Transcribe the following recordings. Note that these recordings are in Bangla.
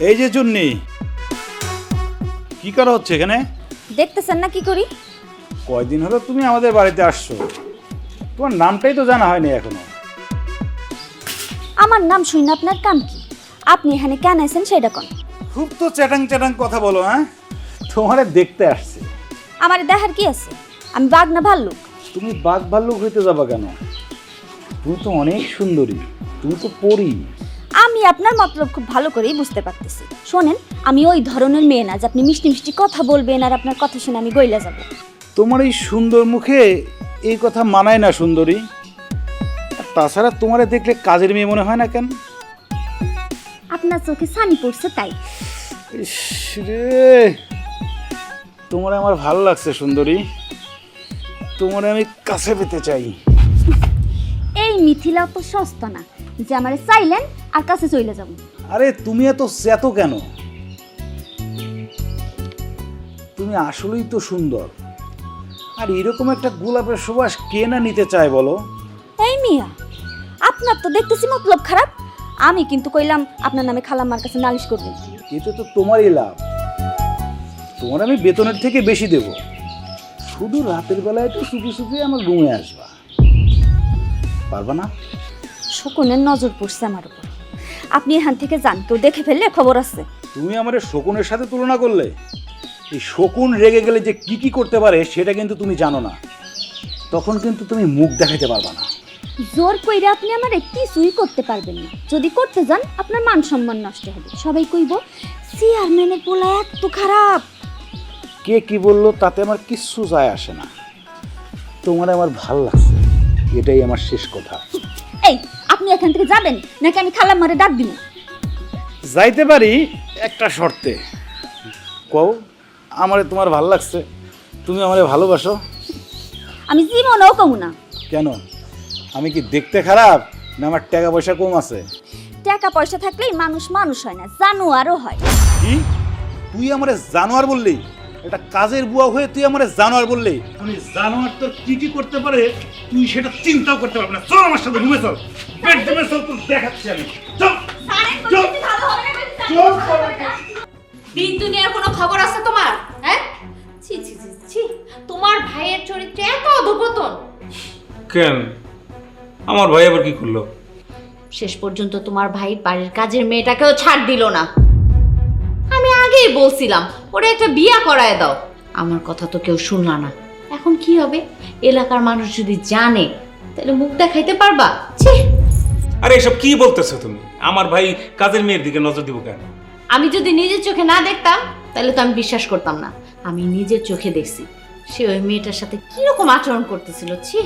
এই যে চুন্নি কি করা হচ্ছে এখানে? দেখতেছেন না কি করি? কয়দিন হলো তুমি আমাদের বাড়িতে আসছো? তোমার নামটাই তো জানা হয়নি এখনও। আমার নাম শুনে আপনার কাম কি? আপনি এখানে কেন আছেন সেটা কোন? খুব তো চ্যাটাং চ্যাটাং কথা বলো হ্যাঁ? তোমারে দেখতে আসছে। আমার দেখার কি আছে? আমি বাঘ না ভাল্লুক? তুমি বাঘ ভাল্লুক হইতে যাবা কেন? তুমি তো অনেক সুন্দরী তুমি তো পড়ি আমি আপনার মতলব খুব ভালো করেই বুঝতে পারতেছি। শোনেন আমি ওই ধরনের মেয়ে না যে আপনি মিষ্টি মিষ্টি কথা বলবেন আর আপনার কথা শুনে আমি গইলা যাব। তোমার এই সুন্দর মুখে এই কথা মানায় না সুন্দরী। তাছাড়া তোমারে দেখলে কাজের মেয়ে মনে হয় না কেন? আপনার চোখে সানি পড়ছে তাই। ইস রে তোমার আমার ভালো লাগছে সুন্দরী। তোমার আমি কাছে পেতে চাই। এই মিথিলা তো সস্তা না। যে আমারে চাইলেন আর কাছে চলে যাব। আরে তুমি এত চেত কেন? তুমি আসলেই তো সুন্দর। আর এরকম একটা গোলাপের সুবাস কে না নিতে চায় বলো? এই মিয়া আপনার তো দেখতেছি মতলব খারাপ। আমি কিন্তু কইলাম আপনার নামে খালাম্মার কাছে নালিশ করবেন এতে তো তোমারই লাভ। তোমার আমি বেতনের থেকে বেশি দেব। শুধু রাতের বেলায় একটু চুপি চুপি আমার রুমে আসবা। পারবা না? শকুনের নজর পড়ছে আমার উপর। আপনি এখান থেকে যান কেউ দেখে ফেললে খবর আছে। তুমি আমার শকুনের সাথে তুলনা করলে? এই শকুন রেগে গেলে যে কি কি করতে পারে সেটা কিন্তু তুমি জানো না। তখন কিন্তু তুমি মুখ দেখাতে পারবা না। জোর কইরা আপনি আমার কিছুই করতে পারবেন না। যদি করতে যান আপনার মান সম্মান নষ্ট হবে। সবাই কইব চেয়ারম্যানের পোলা এত খারাপ। কে কি বলল তাতে আমার কিচ্ছু যায় আসে না। তোমার আমার ভালো লাগছে। এটাই আমার শেষ কথা। এই আপনি এখান থেকে যাবেন? নাকি আমি খালাম্মারে ডাক দিব? যাইতে পারি একটা শর্তে। কও আমারে তোমার ভালো লাগছে? তুমি আমারে ভালোবাসো? আমি জীবনেও কমু না। কেন? আমি কি দেখতে খারাপ না আমার টাকা পয়সা কম আছে? টাকা পয়সা থাকলেই মানুষ মানুষ হয় না জানোয়ারও হয়। কি? তুই আমারে জানোয়ার বললি? এটা কাজের বুয়া হয়ে তুই আমার জানোয়ার বললি। আমি জানোয়ার তোর কি কি করতে পারে তুই সেটা চিন্তাও করতে পারবি না। চল আমার সাথে রুমে চল। বেডরুমে চল তোর দেখাচ্ছি আমি। চল। চল। চল। দিন দুনিয়ার কোনো খবর আছে তোমার? হ্যাঁ? ছি ছি ছি ছি। তোমার ভাইয়ের চরিত্রে এত অধপতন। কেন? আমার ভাই আবার কি করল? শেষ পর্যন্ত তোমার ভাই বাড়ির কাজের মেয়েটাকেও ছাড় দিল না। আগেই বলছিলাম ওরা একটা বিয়া করায় দাও। আমার কথা তো কেউ শুনলা না। এখন কি হবে? এলাকার মানুষ যদি জানে তাহলে মুখ দেখাইতে পারবা? ছি! আরে এসব কি বলতেছো তুমি? আমার ভাই কাজের মেয়ের দিকে নজর দিব কেন? আমি যদি নিজের চোখে না দেখতাম তাহলে তো আমি বিশ্বাস করতাম না। আমি নিজের চোখে দেখছি। সে ওই মেয়েটার সাথে কীরকম আচরণ করতেছিল ছি!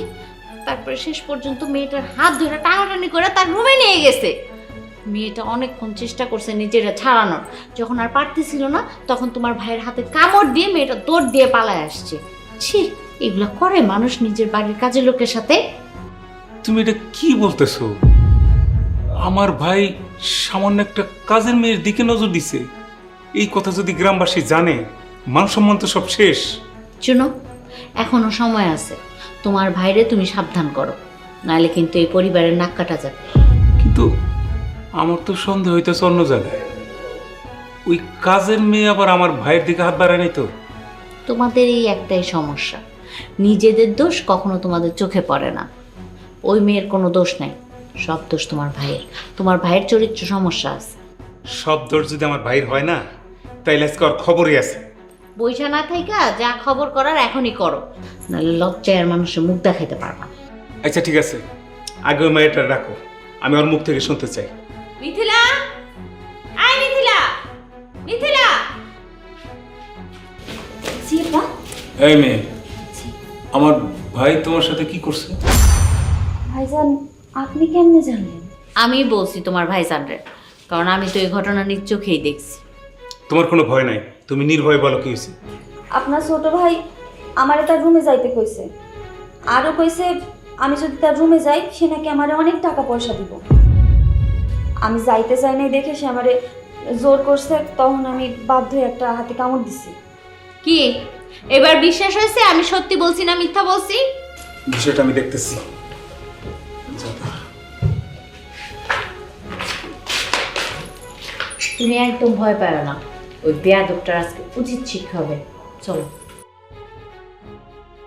তারপরে শেষ পর্যন্ত মেয়েটার হাত ধরে টানাটানি করে তার রুমে নিয়ে গেছে। মেয়েটা অনেকক্ষণ চেষ্টা করছে নিজেরা ছাড়ানোর। যখন আর পারতেছিল না তখন তোমার ভাইয়ের হাতে কামড় দিয়ে মেয়েটা দৌড় দিয়ে পালায় আসছে। ছি এগুলো করে মানুষ নিজের বাড়ির কাজের লোকের সাথে? তুমি এটা কি বলতেছো? আমার ভাই সামান্য একটা কাজের মেয়ের দিকে নজর দিছে। এই কথা যদি গ্রামবাসী জানে মান সম্মান তো সব শেষ। শুনো এখনও সময় আছে। তোমার ভাইরে তুমি সাবধান করো। নাহলে কিন্তু এই পরিবারের নাক কাটা যাবে। আমার তো সন্দেহ হইতেছে অন্য জায়গায়। ওই কাজের মেয়ে আবার আমার ভাইয়ের দিকে হাত বাড়ায় নাই তো? তোমাদের এই একটাই সমস্যা। নিজেদের দোষ কখনো তোমাদের চোখে পড়ে না। ওই মেয়ের কোনো দোষ নাই। সব দোষ তোমার ভাইয়ের। তোমার ভাইয়ের চরিত্র সমস্যা আছে। সব দোষ যদি আমার ভাইয়ের হয় না তাইলে আজকে আর খবরই আছে। বৈশা না থাইকা যা খবর করার এখনই করো। নাহলে লজ্জায় আর মানুষের মুখ দেখাইতে পারবা। আচ্ছা ঠিক আছে। আগে ওই মেয়েটা রাখো। আমি ওর মুখ থেকে শুনতে চাই। মিথিলা? আয় মিথিলা। মিথিলা। জিপা এই মেয়ে আমার ভাই তোমার সাথে কি করছে? ভাইজান আপনি কেমনে জানলেন? আমি বলছি তোমার ভাই জানরে কারণ আমি তো এই ঘটনা নিজ চোখেই দেখছি। তোমার কোনো ভয় নাই তুমি নির্ভয় বলো কি হয়েছে। আপনার ছোট ভাই আমারে তার রুমে যাইতে কইছে। আরও কইছে আমি যদি তার রুমে যাই সে নাকি আমারে অনেক টাকা পয়সা দিব। আমি যাইতে চাই নাই দেখে সে আমারে জোর করছে তখন আমি বাধ্য হয়ে একটা হাতে কামড় দিছি। কি? এবার বিশ্বাস হয়েছে আমি সত্যি বলছি না মিথ্যা বলছি? বিষয়টা আমি দেখতেছি। তুমি একদম ভয় পাও না। ওই বেয়া বেয়াদবটার আজকে উচিত শিক্ষা হবে। চলো।